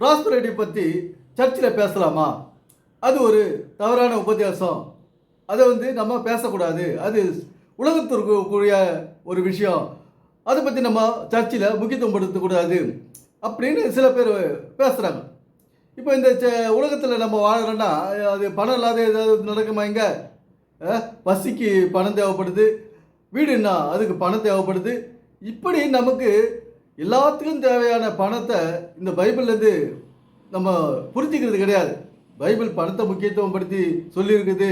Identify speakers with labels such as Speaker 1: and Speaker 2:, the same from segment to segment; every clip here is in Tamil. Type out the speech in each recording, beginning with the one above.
Speaker 1: ப்ராஸ்பரிட்டி பற்றி சர்ச்சில் பேசலாமா? அது ஒரு தவறான உபதேசம். அதை வந்து நம்ம பேசக்கூடாது. அது உலகத்திற்குரிய ஒரு விஷயம். அதை பற்றி நம்ம சர்ச்சில் முக்கியத்துவம் படுத்தக்கூடாது அப்படின்னு சில பேர் பேசுகிறாங்க இப்போ இந்த உலகத்தில் நம்ம வாழ்கிறோன்னா அது பணம் இல்லாத ஏதாவது நடக்குமா இங்கே? பசிக்கு பணம் தேவைப்படுது. வீடுன்னா அதுக்கு பணம் தேவைப்படுது. இப்படி நமக்கு எல்லாத்துக்கும் தேவையான பணத்தை இந்த பைபிள்லேருந்து நம்ம புரிஞ்சுக்கிறது கிடையாது. பைபிள் பணத்தை முக்கியத்துவம் படுத்தி சொல்லியிருக்குது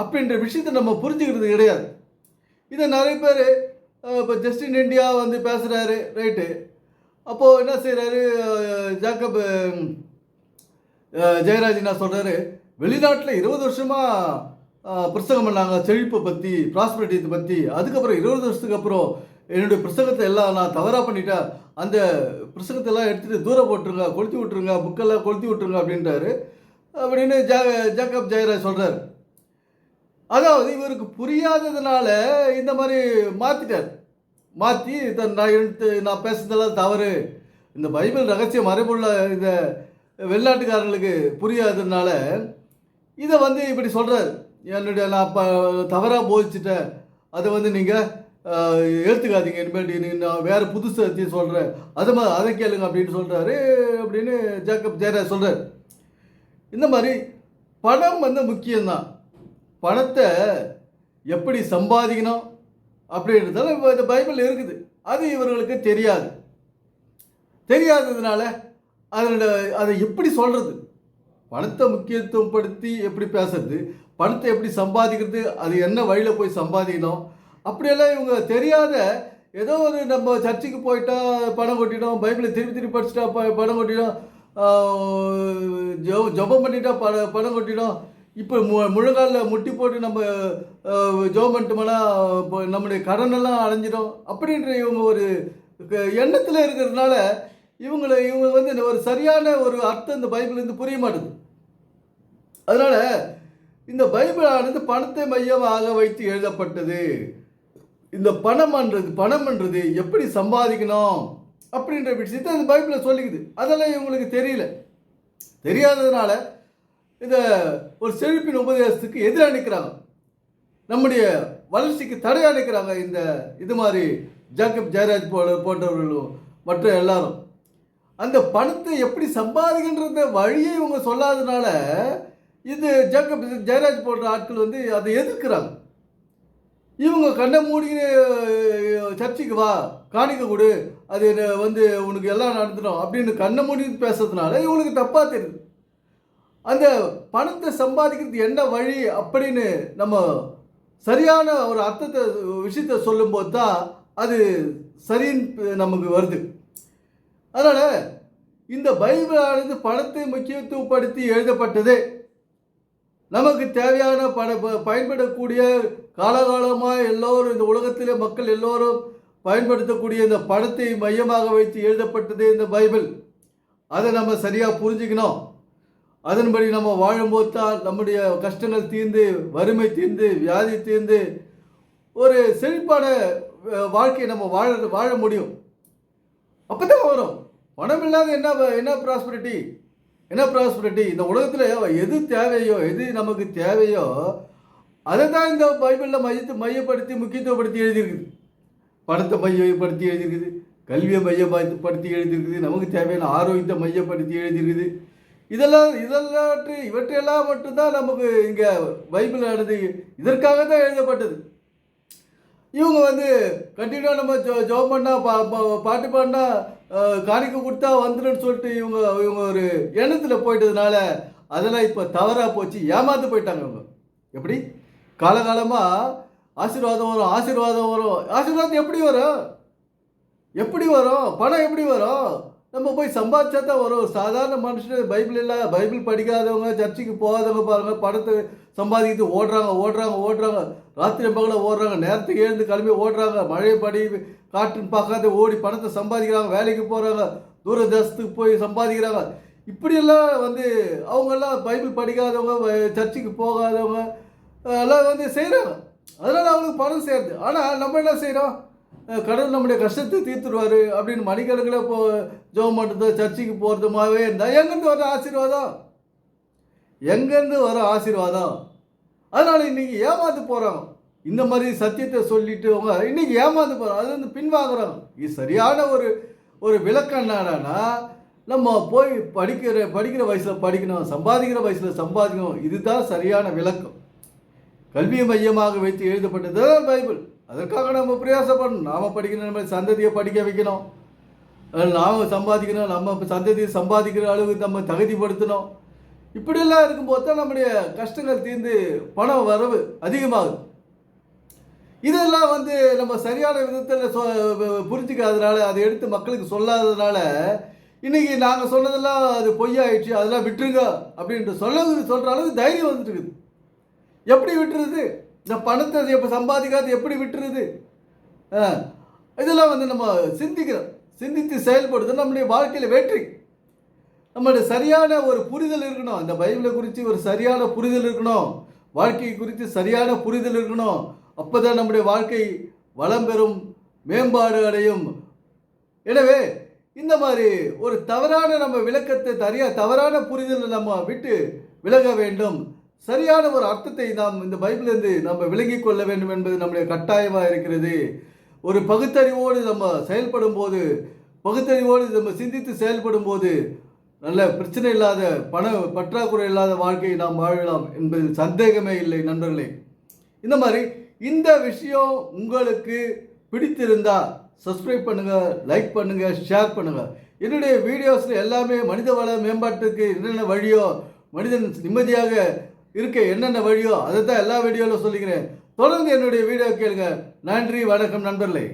Speaker 1: அப்படின்ற விஷயத்தை நம்ம புரிஞ்சுக்கிறது கிடையாது. இதை நிறைய பேர் இப்போ ஜஸ்டின் இந்தியா வந்து பேசுகிறாரு ரைட்டு அப்போது என்ன செய்கிறாரு ஜாக்கப் ஜெயராஜ் என்ன சொல்கிறாரு வெளிநாட்டில் இருபது வருஷமாக புஸ்தகம் பண்ணாங்க செழிப்பை பற்றி ப்ராஸ்பரிட்டியை பற்றி அதுக்கப்புறம் இருபது வருஷத்துக்கு அப்புறம் என்னுடைய புஸ்தகத்தை எல்லாம் நான் தவறாக பண்ணிட்டேன் அந்த புஸ்தகத்தை எல்லாம் எடுத்துகிட்டு தூரம் போட்டுருங்க கொளுத்தி விட்டுருங்க புக்கெல்லாம் கொளுத்தி விட்டுருங்க அப்படின்றாரு. அப்படின்னு ஜா ஜேக்கப் ஜெயராஜ் சொல்கிறார் அதாவது இவருக்கு புரியாததுனால இந்த மாதிரி மாற்றிட்டார் மாற்றி நான் எடுத்து நான் பேசுனதெல்லாம் தவறு. இந்த பைபிள் ரகசிய மறைபுள்ள இந்த வெளிநாட்டுக்காரங்களுக்கு புரியாததுனால இதை வந்து இப்படி சொல்கிறார் என்னுடைய நான் இப்போ தவறாக போதிச்சிட்டேன். அதை வந்து நீங்கள் ஏற்றுக்காதீங்க இனிமேல் நீ நான் வேறு புதுசு சொல்கிறேன் அதை மாதிரி அதை கேளுங்க அப்படின்னு சொல்கிறாரு அப்படின்னு ஜேக்கப் ஜெயராஜ் சொல்கிறார் இந்த மாதிரி பணம் வந்து முக்கியம்தான். பணத்தை எப்படி சம்பாதிக்கணும் அப்படின்றதால இந்த பைபிள் இருக்குது. அது இவர்களுக்கு தெரியாது. தெரியாததுனால அதனோட அதை எப்படி சொல்கிறது பணத்தை முக்கியத்துவம் படுத்தி எப்படி பேசுறது? பணத்தை எப்படி சம்பாதிக்கிறது? அது என்ன வழியில் போய் சம்பாதிக்கணும்? அப்படியெல்லாம் இவங்க தெரியாத ஏதோ ஒரு நம்ம சர்ச்சுக்கு போயிட்டா பணம் கொட்டிட்டோம் பைபிளை திருப்பி திருப்பி படிச்சுட்டா ப- பணம் கொட்டிடும் ஆஹ் ஜெபம் பண்ணிட்டா பண பணம் கொட்டிட்டோம் இப்போ மு முழங்காலில் முட்டி போட்டு நம்ம ஜோம் ஜெபம் பண்ணிட்டோம்னா இப்போ நம்முடைய கடனெல்லாம் அடைஞ்சிடும். அப்படின்ற இவங்க ஒரு க- எண்ணத்தில் இருக்கிறதுனால இவங்களை இவங்க வந்து இந்த ஒரு சரியான ஒரு அர்த்தம் இந்த பைபிள்லேருந்து புரிய மாட்டுது. அதனால் இந்த பைபிளானது பணத்தை மையமாக வைத்து எழுதப்பட்டது. இந்த பணம்ன்றது பணம்ன்றது எப்படி சம்பாதிக்கணும் அப்படின்ற விஷயத்தை அந்த பைபிளில் சொல்லிக்குது. அதெல்லாம் இவங்களுக்கு தெரியல. தெரியாததுனால இதை ஒரு செழிப்பின் உபதேசத்துக்கு எதிராக நிற்கிறாங்க நம்முடைய வளர்ச்சிக்கு தடையாக நிற்கிறாங்க இந்த இது மாதிரி ஜாக்கப் ஜெயராஜ் போல போன்றவர்களும் மற்ற எல்லாரும். அந்த பணத்தை எப்படி சம்பாதிக்கின்ற வழியை இவங்க சொல்லாதனால இது ஜாக்கப் ஜெயராஜ் போன்ற ஆட்கள் வந்து அதை எதிர்க்கிறாங்க. இவங்க கண்ணை மூடி சர்ச்சைக்கு வா காணிக்க கொடு அது என்ன- வந்து உனக்கு எல்லாம் நடந்துடும் அப்படின்னு கண்ணை மூடி பேசுறதுனால இவங்களுக்கு தப்பாக தெரியுது. அந்த பணத்தை சம்பாதிக்கிறது என்ன வழி அப்படின்னு நம்ம சரியான ஒரு அர்த்தத்தை விஷயத்தை சொல்லும்போது தான் அது சரின்னு நமக்கு வருது. அதனால் இந்த பைபிளானது பணத்தை முக்கியத்துவப்படுத்தி எழுதப்பட்டது. நமக்கு தேவையான பட பயன்படக்கூடிய காலகாலமாக எல்லோரும் இந்த உலகத்திலே மக்கள் எல்லோரும் பயன்படுத்தக்கூடிய இந்த படத்தை மையமாக வைத்து எழுதப்பட்டது இந்த பைபிள். அதை நம்ம சரியாக புரிஞ்சுக்கணும். அதன்படி நம்ம வாழும்போது தான் நம்முடைய கஷ்டங்கள் தீர்ந்து வறுமை தீர்ந்து வியாதி தீர்ந்து ஒரு செழிப்பான வாழ்க்கையை நம்ம வாழ வாழ முடியும். அப்போ தான் வரும். பணம் இல்லாத என்ன என்ன ப்ராஸ்பரிட்டி என்ன ப்ராஸ்பரிட்டி இந்த உலகத்தில் எது தேவையோ எது நமக்கு தேவையோ அதை தான் இந்த பைபிளில் மையத்தை மையப்படுத்தி முக்கியத்துவப்படுத்தி எழுதியிருக்குது. பணத்தை மையப்படுத்தி எழுதியிருக்குது கல்வியை மையப்படுத்தி எழுதியிருக்குது நமக்கு தேவையான ஆரோக்கியத்தை மையப்படுத்தி எழுதியிருக்குது. இதெல்லாம் இதெல்லாம் இவற்றையெல்லாம் மட்டும்தான் நமக்கு இங்கே பைபிள் ஆனது இதற்காக தான் எழுதப்பட்டது. இவங்க வந்து கண்டினியூவாக நம்ம ஜோ ஜோம் பண்ணால் பா பா- பாட்டு பாடினா காணிக்க கொடுத்தா வந்துடும்னு சொல்லிட்டு இவங்க இவங்க ஒரு எண்ணத்தில் போயிட்டதுனால அதெல்லாம் இப்போ தவறாக போச்சு. ஏமாந்து போயிட்டாங்க இவங்க. எப்படி? காலகாலமாக ஆசீர்வாதம் வரும் ஆசீர்வாதம் வரும். ஆசீர்வாதம் எப்படி வரும்? எப்படி வரும்? பணம் எப்படி வரும்? நம்ம போய் சம்பாதிச்சா தான் வரும். சாதாரண மனுஷன் பைபிள் இல்லை பைபிள் படிக்காதவங்க சர்ச்சுக்கு போகாதவங்க பாருங்கள் பணத்தை சம்பாதிக்கிட்டு ஓடுறாங்க ஓடுறாங்க ஓடுறாங்க. ராத்திரி பகல ஓடுறாங்க நேரத்துக்கு எழுந்து கிளம்பி ஓடுறாங்க. மழை படி காற்றுன்னு பார்க்காத ஓடி பணத்தை சம்பாதிக்கிறாங்க வேலைக்கு போகிறாங்க தூர தேசத்துக்கு போய் சம்பாதிக்கிறாங்க. இப்படியெல்லாம் வந்து அவங்கெல்லாம் பைபிள் படிக்காதவங்க சர்ச்சுக்கு போகாதவங்க எல்லாம் வந்து செய்கிறாங்க அதனால் அவங்களுக்கு பணம் சேருது. ஆனால் நம்ம என்ன செய்கிறோம் கடவுள் நம்முடைய கஷ்டத்தை தீர்த்துடுவார் அப்படின்னு மணிக்கணக்கில் போ ஜோம் பண்ணுறது சர்ச்சுக்கு போகிறதுமாவே இருந்தால் எங்கேருந்து வர ஆசீர்வாதம்? எங்கேருந்து வர ஆசீர்வாதம்? அதனால் இன்னைக்கு ஏமாந்து போகிறோம். இந்த மாதிரி சத்தியத்தை சொல்லிட்டு அவங்க இன்றைக்கி ஏமாந்து போகிறோம். அது வந்து பின்வாங்குறோம். இது சரியான ஒரு ஒரு விளக்கம் என்னன்னா நம்ம போய் படிக்கிற படிக்கிற வயசில் படிக்கணும் சம்பாதிக்கிற வயசில் சம்பாதிக்கணும். இதுதான் சரியான விளக்கம். கல்வியை மையமாக வைத்து எழுதப்பட்டது பைபிள் அதற்காக நம்ம பிரயாசப்படணும். நாம் படிக்கணும் நம்ம சந்ததியை படிக்க வைக்கணும். நாம் சம்பாதிக்கணும் நம்ம சந்ததியை சம்பாதிக்கிற அளவுக்கு நம்ம தகுதிப்படுத்தணும். இப்படியெல்லாம் இருக்கும்போது தான் நம்முடைய கஷ்டங்கள் தீர்ந்து பணம் வரவு அதிகமாகுது. இதெல்லாம் வந்து நம்ம சரியான விதத்தில் சொ புரிஞ்சிக்காதனால அதை எடுத்து மக்களுக்கு சொல்லாததுனால இன்னைக்கு நாங்கள் சொன்னதெல்லாம் அது பொய்யாயிடுச்சு அதெல்லாம் விட்டுருங்க அப்படின்ட்டு சொல்ல சொல்கிற அளவுக்கு தைரியம் வந்துட்டு இருக்குது. எப்படி விட்டுருது? இந்த பணத்தை எப்போ சம்பாதிக்காது எப்படி விட்டுருது ஆ, இதெல்லாம் வந்து நம்ம சிந்திக்கிறோம். சிந்தித்து செயல்படுறது நம்முடைய வாழ்க்கையில் வெற்றி. நம்மளுடைய சரியான ஒரு புரிதல் இருக்கணும். அந்த பைபிளை குறித்து ஒரு சரியான புரிதல் இருக்கணும். வாழ்க்கை குறித்து சரியான புரிதல் இருக்கணும். அப்போ தான் நம்முடைய வாழ்க்கை வளம் பெறும் மேம்பாடு அடையும். எனவே இந்த மாதிரி ஒரு தவறான நம்ம விளக்கத்தை தரியா தவறான புரிதலை நம்ம விட்டு விலக வேண்டும். சரியான ஒரு அர்த்தத்தை நாம் இந்த பைபிளிலிருந்து நம்ம விளங்கிக் கொள்ள வேண்டும் என்பது நம்முடைய கட்டாயமாக இருக்கிறது. ஒரு பகுத்தறிவோடு நம்ம செயல்படும் போது பகுத்தறிவோடு நம்ம சிந்தித்து செயல்படும் போது நல்ல பிரச்சனை இல்லாத பண பற்றாக்குறை இல்லாத வாழ்க்கையை நாம் வாழலாம் என்பதில் சந்தேகமே இல்லை நண்பர்களே. இந்த மாதிரி இந்த விஷயம் உங்களுக்கு பிடித்திருந்தா சப்ஸ்கிரைப் பண்ணுங்கள் லைக் பண்ணுங்கள் ஷேர் பண்ணுங்கள் என்னுடைய வீடியோஸில் எல்லாமே மனித வள மேம்பாட்டுக்கு என்னென்ன வழியோ மனிதன் நிம்மதியாக இருக்க என்னென்ன வழியோ அதை தான் எல்லா வீடியோவில் சொல்லிக்கிறேன். தொடர்ந்து என்னுடைய வீடியோ கேளுங்க. நன்றி வணக்கம் நண்பர்களே.